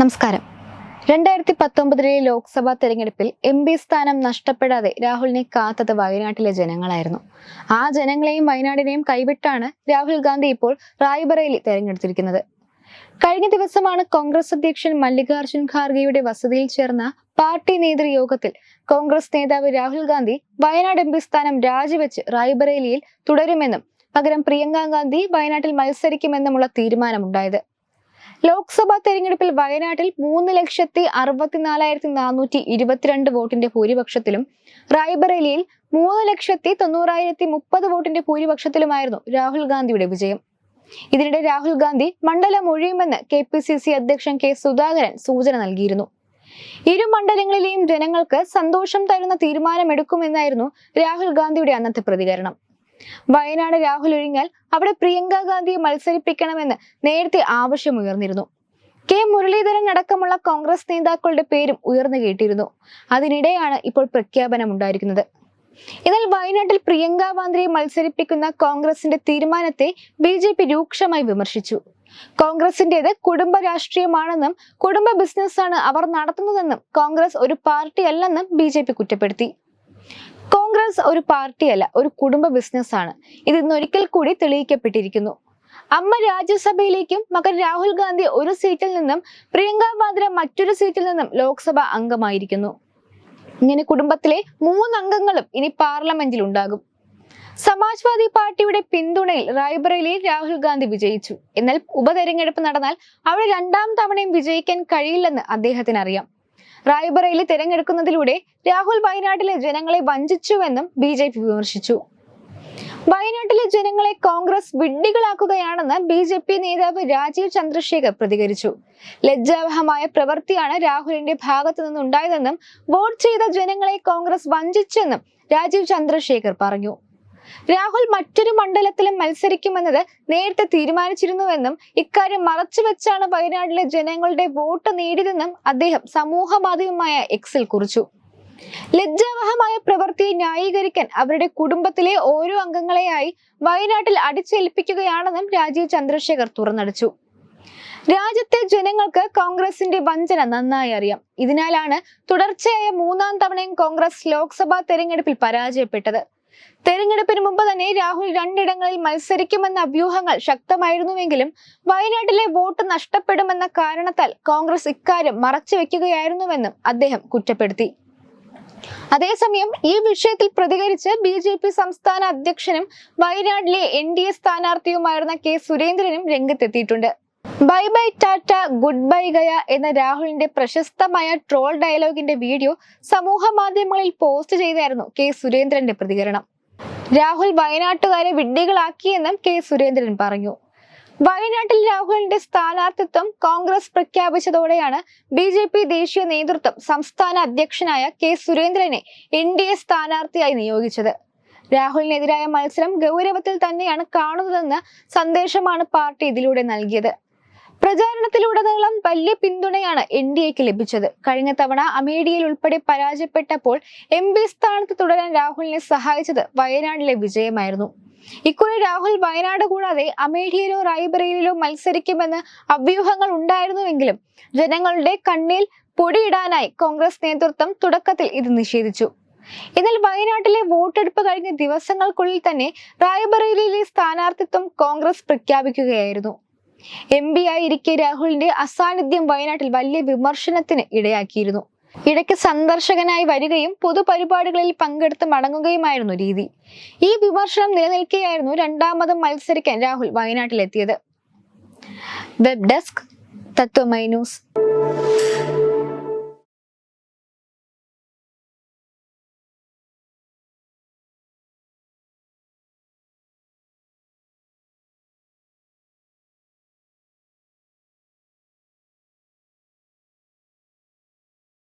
നമസ്കാരം. രണ്ടായിരത്തി പത്തൊമ്പതിലെ ലോക്സഭാ തെരഞ്ഞെടുപ്പിൽ എം പി സ്ഥാനം നഷ്ടപ്പെടാതെ രാഹുലിനെ കാത്തത് വയനാട്ടിലെ ജനങ്ങളായിരുന്നു. ആ ജനങ്ങളെയും വയനാടിനെയും കൈവിട്ടാണ് രാഹുൽ ഗാന്ധി ഇപ്പോൾ റായ്ബറേലി തെരഞ്ഞെടുത്തിരിക്കുന്നത്. കഴിഞ്ഞ ദിവസമാണ് കോൺഗ്രസ് അധ്യക്ഷൻ മല്ലികാർജുൻ ഖാർഗെയുടെ വസതിയിൽ ചേർന്ന പാർട്ടി നേതൃയോഗത്തിൽ കോൺഗ്രസ് നേതാവ് രാഹുൽ ഗാന്ധി വയനാട് എം പി സ്ഥാനം രാജിവെച്ച് റായ്ബറേലിയിൽ തുടരുമെന്നും പകരം പ്രിയങ്ക ഗാന്ധി വയനാട്ടിൽ മത്സരിക്കുമെന്നുമുള്ള തീരുമാനമുണ്ടായത്. ലോക്സഭാ തെരഞ്ഞെടുപ്പിൽ വയനാട്ടിൽ മൂന്ന് ലക്ഷത്തി അറുപത്തിനാലായിരത്തി നാനൂറ്റി ഇരുപത്തിരണ്ട് വോട്ടിന്റെ ഭൂരിപക്ഷത്തിലും റായ്ബറേലിയിൽ മൂന്ന് ലക്ഷത്തി തൊണ്ണൂറായിരത്തി മുപ്പത് വോട്ടിന്റെ ഭൂരിപക്ഷത്തിലുമായിരുന്നു രാഹുൽ ഗാന്ധിയുടെ വിജയം. ഇതിനിടെ രാഹുൽ ഗാന്ധി മണ്ഡലം ഒഴിയുമെന്ന് കെ പി സി സി അധ്യക്ഷൻ കെ സുധാകരൻ സൂചന നൽകിയിരുന്നു. ഇരു മണ്ഡലങ്ങളിലെയും ജനങ്ങൾക്ക് സന്തോഷം തരുന്ന തീരുമാനമെടുക്കുമെന്നായിരുന്നു രാഹുൽ ഗാന്ധിയുടെ അന്നത്തെ പ്രതികരണം. വയനാട് രാഹുൽ ഒഴിഞ്ഞാൽ അവിടെ പ്രിയങ്ക ഗാന്ധിയെ മത്സരിപ്പിക്കണമെന്ന് നേരത്തെ ആവശ്യമുയർന്നിരുന്നു കെ മുരളീധരൻ അടക്കമുള്ള കോൺഗ്രസ് നേതാക്കളുടെ പേരും ഉയർന്നു കേട്ടിരുന്നു. അതിനിടെയാണ് ഇപ്പോൾ പ്രഖ്യാപനം ഉണ്ടായിരിക്കുന്നത്. എന്നാൽ വയനാട്ടിൽ പ്രിയങ്ക ഗാന്ധിയെ മത്സരിപ്പിക്കുന്ന കോൺഗ്രസിന്റെ തീരുമാനത്തെ ബി ജെ പി രൂക്ഷമായി വിമർശിച്ചു. കോൺഗ്രസിന്റേത് കുടുംബ രാഷ്ട്രീയമാണെന്നും കുടുംബ ബിസിനസ്സാണ് അവർ നടത്തുന്നതെന്നും കോൺഗ്രസ് ഒരു പാർട്ടിയല്ലെന്നും ബി ജെ പി കുറ്റപ്പെടുത്തി. കോൺഗ്രസ് ഒരു പാർട്ടിയല്ല ഒരു കുടുംബ ബിസിനസ്സാണ് ഇത് ഇന്നൊരിക്കൽ കൂടി തെളിയിക്കപ്പെട്ടിരിക്കുന്നു. അമ്മ രാജ്യസഭയിലേക്കും മകൻ രാഹുൽ ഗാന്ധി ഒരു സീറ്റിൽ നിന്നും പ്രിയങ്ക വാദ്ര മറ്റൊരു സീറ്റിൽ നിന്നും ലോക്സഭ അംഗമായിരിക്കുന്നു. ഇങ്ങനെ കുടുംബത്തിലെ മൂന്നംഗങ്ങളും ഇനി പാർലമെന്റിൽ ഉണ്ടാകും. സമാജ്വാദി പാർട്ടിയുടെ പിന്തുണയിൽ റായ്ബറേലിയിൽ രാഹുൽ ഗാന്ധി വിജയിച്ചു. എന്നാൽ ഉപതെരഞ്ഞെടുപ്പ് നടന്നാൽ അവിടെ രണ്ടാം തവണയും വിജയിക്കാൻ കഴിയില്ലെന്ന് അദ്ദേഹത്തിന് അറിയാം റായ്ബറേലി തിരഞ്ഞെടുക്കുന്നതിലൂടെ രാഹുൽ വയനാട്ടിലെ ജനങ്ങളെ വഞ്ചിച്ചുവെന്നും ബി ജെ പി വിമർശിച്ചു. വയനാട്ടിലെ ജനങ്ങളെ കോൺഗ്രസ് വിഡ്ഢികളാക്കുകയാണെന്ന് ബി ജെ പി നേതാവ് രാജീവ് ചന്ദ്രശേഖർ പ്രതികരിച്ചു. ലജ്ജാവഹമായ പ്രവൃത്തിയാണ് രാഹുലിന്റെ ഭാഗത്തു നിന്നുണ്ടായതെന്നും വോട്ട് ചെയ്ത ജനങ്ങളെ കോൺഗ്രസ് വഞ്ചിച്ചെന്നും രാജീവ് ചന്ദ്രശേഖർ പറഞ്ഞു. രാഹുൽ മറ്റൊരു മണ്ഡലത്തിലും മത്സരിക്കുമെന്നത് നേരത്തെ തീരുമാനിച്ചിരുന്നുവെന്നും ഇക്കാര്യം മറച്ചുവെച്ചാണ് വയനാട്ടിലെ ജനങ്ങളുടെ വോട്ട് നേടിയതെന്നും അദ്ദേഹം സമൂഹ മാധ്യമമായ എക്സിൽ കുറിച്ചു. ലജ്ജാവഹമായ പ്രവൃത്തിയെ ന്യായീകരിക്കാൻ അവരുടെ കുടുംബത്തിലെ ഓരോ അംഗങ്ങളെയായി വയനാട്ടിൽ അടിച്ചേൽപ്പിക്കുകയാണെന്നും രാജീവ് ചന്ദ്രശേഖർ തുറന്നടിച്ചു. രാജ്യത്തെ ജനങ്ങൾക്ക് കോൺഗ്രസിന്റെ വഞ്ചന നന്നായി അറിയാം. ഇതിനാലാണ് തുടർച്ചയായ മൂന്നാം തവണയും കോൺഗ്രസ് ലോക്സഭാ തെരഞ്ഞെടുപ്പിൽ പരാജയപ്പെട്ടത്. തെരഞ്ഞെടുപ്പിന് മുമ്പ് തന്നെ രാഹുൽ രണ്ടിടങ്ങളിൽ മത്സരിക്കുമെന്ന അഭ്യൂഹങ്ങൾ ശക്തമായിരുന്നുവെങ്കിലും വയനാട്ടിലെ വോട്ട് നഷ്ടപ്പെടുമെന്ന കാരണത്താൽ കോൺഗ്രസ് ഇക്കാര്യം മറച്ചുവെക്കുകയായിരുന്നുവെന്നും അദ്ദേഹം കുറ്റപ്പെടുത്തി. അതേസമയം ഈ വിഷയത്തിൽ പ്രതികരിച്ച് ബി ജെ പി സംസ്ഥാന അധ്യക്ഷനും വയനാട്ടിലെ എൻ ഡി എ സ്ഥാനാർത്ഥിയുമായിരുന്ന കെ സുരേന്ദ്രനും രംഗത്തെത്തിയിട്ടുണ്ട്. Bye bye tata goodbye ഗയ എന്ന രാഹുലിന്റെ പ്രശസ്തമായ ട്രോൾ ഡയലോഗിന്റെ വീഡിയോ സമൂഹ മാധ്യമങ്ങളിൽ പോസ്റ്റ് ചെയ്തായിരുന്നു കെ സുരേന്ദ്രന്റെ പ്രതികരണം. രാഹുൽ വയനാട്ടുകാരെ വിഡ്ഢികളാക്കിയെന്നും കെ സുരേന്ദ്രൻ പറഞ്ഞു. വയനാട്ടിൽ രാഹുലിന്റെ സ്ഥാനാർത്ഥിത്വം കോൺഗ്രസ് പ്രഖ്യാപിച്ചതോടെയാണ് ബി ജെ പി ദേശീയ നേതൃത്വം സംസ്ഥാന അധ്യക്ഷനായ കെ സുരേന്ദ്രനെ എൻ ഡി എ സ്ഥാനാർത്ഥിയായി നിയോഗിച്ചത്. രാഹുലിനെതിരായ മത്സരം ഗൗരവത്തിൽ തന്നെയാണ് കാണുന്നതെന്ന സന്ദേശമാണ് പാർട്ടി ഇതിലൂടെ നൽകിയത്. പ്രചാരണത്തിലുടനീളം വലിയ പിന്തുണയാണ് എൻ ഡി എക്ക് ലഭിച്ചത്. കഴിഞ്ഞ തവണ അമേഠിയിൽ ഉൾപ്പെടെ പരാജയപ്പെട്ടപ്പോൾ എം പി സ്ഥാനത്ത് തുടരാൻ രാഹുലിനെ സഹായിച്ചത് വയനാട്ടിലെ വിജയമായിരുന്നു. ഇക്കുറി രാഹുൽ വയനാട് കൂടാതെ അമേഠിയിലോ റായ്ബറയിലോ മത്സരിക്കുമെന്ന് അഭ്യൂഹങ്ങൾ ഉണ്ടായിരുന്നുവെങ്കിലും ജനങ്ങളുടെ കണ്ണിൽ പൊടിയിടാനായി കോൺഗ്രസ് നേതൃത്വം തുടക്കത്തിൽ ഇത് നിഷേധിച്ചു. എന്നാൽ വയനാട്ടിലെ വോട്ടെടുപ്പ് കഴിഞ്ഞ ദിവസങ്ങൾക്കുള്ളിൽ തന്നെ റായ്ബറയിലെ സ്ഥാനാർത്ഥിത്വം കോൺഗ്രസ് പ്രഖ്യാപിക്കുകയായിരുന്നു. എം പി ആയിരിക്കെ രാഹുലിന്റെ അസാന്നിധ്യം വയനാട്ടിൽ വലിയ വിമർശനത്തിന് ഇടയാക്കിയിരുന്നു. ഇടയ്ക്ക് സന്ദർശകനായി വരികയും പൊതുപരിപാടികളിൽ പങ്കെടുത്ത് മടങ്ങുകയുമായിരുന്നു രീതി. ഈ വിമർശനം നിലനിൽക്കെയായിരുന്നു രണ്ടാമതും മത്സരിക്കാൻ Rahul വയനാട്ടിലെത്തിയത്. Web desk Tatwamayi news.